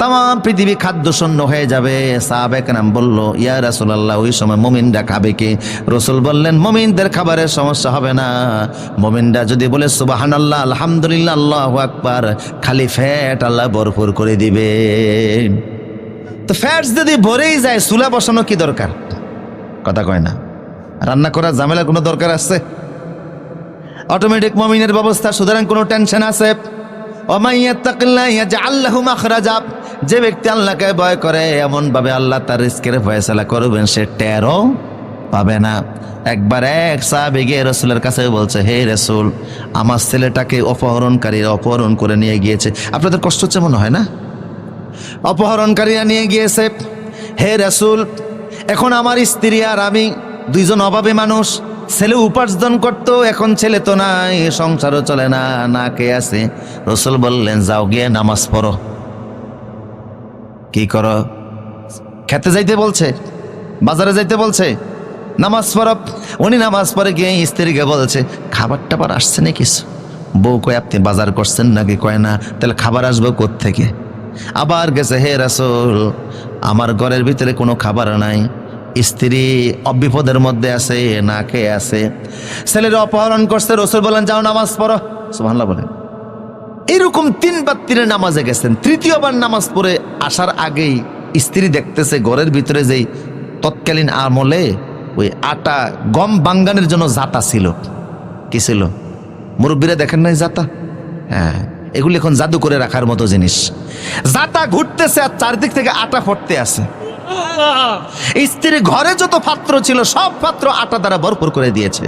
তাম, পৃথিবী খাদ্য শূন্য হয়ে যাবে। সাহাবেক নাম বলল, ইয়া রাসুলাল্লাহ, ওই সময় মমিনরা খাবে কি? রসুল বললেন, মমিনদের খাবারের সমস্যা হবে না। মমিনরা যদি বলে সুবাহান আল্লাহ আলহামদুলিল্লাহ, আল্লাহ আকবার খালি ফ্যাট আল্লাহ ভরপুর করে দিবে। তো ফ্যাটস যদি ভরেই যায়, চুলা বসানো কি দরকার? কথা কয় না। রান্না করার ঝামেলা কোনো দরকার আছে? অটোমেটিক মমিনের ব্যবস্থা, সুতরাং কোনো টেনশন আছে? যে ব্যক্তি আল্লাহকে ভয় করে এমন ভাবে আল্লাহ তার রিস্কের ফয়সালা করবেন, সে টেরও পাবে না। একবার এক সাহাবি গিয়ে রসুলের কাছে বলছে, হে রসুল, আমার ছেলেটাকে অপহরণকারীরা অপহরণ করে নিয়ে গিয়েছে। আপনাদের কষ্ট হচ্ছে মনে হয় না? অপহরণকারীরা নিয়ে গিয়েছে, হে রসুল, এখন আমার স্ত্রী আর আমি দুইজন অভাবে মানুষ, ছেলে উপার্জন করতো, এখন ছেলে তো নাই, সংসারও চলে না না কে আছে। রসুল বললেন, যাও গিয়ে নামাজ পড়ো। কি করো? খেতে যাইতে বলছে, বাজারে যাইতে বলছে, নামাজ পড়ো। উনি নামাজ পড়ে গিয়ে স্ত্রীকে বলছে, খাবার টাবার আসছে না কিছু বউ কয়, আপনি বাজার করছেন নাকি? কয়, না, তাহলে খাবার আসবে থেকে আবার গেছে, হে রাসুল, আমার ঘরের ভিতরে কোনো খাবার নাই। স্ত্রী অবিপদের মধ্যে আছে, না আছে। ছেলের অপহরণ করছে, রসুল বলেন যাও নামাজ পড়ো। সুবহানাল্লাহ বলেন। এরকম তিনবার তীরে নামাজে গেছেন। তৃতীয়বার নামাজ পড়ে আসার আগেই স্ত্রী দেখতেছে ঘরের ভিতরে যেই তৎকালীন আমলে ওই আটা গম বাঙ্গানের জন্য জাতা ছিল। কি ছিল? মুরব্বীরা দেখেন নাই জাতা? হ্যাঁ এগুলি এখন জাদু করে রাখার মতো জিনিস। জাতা ঘুরতেছে আর চারদিক থেকে আটা ফটতে আছে। স্ত্রী ঘরে যত পাত্র ছিল সব পাত্র আটা দ্বারা ভরপুর করে দিয়েছে।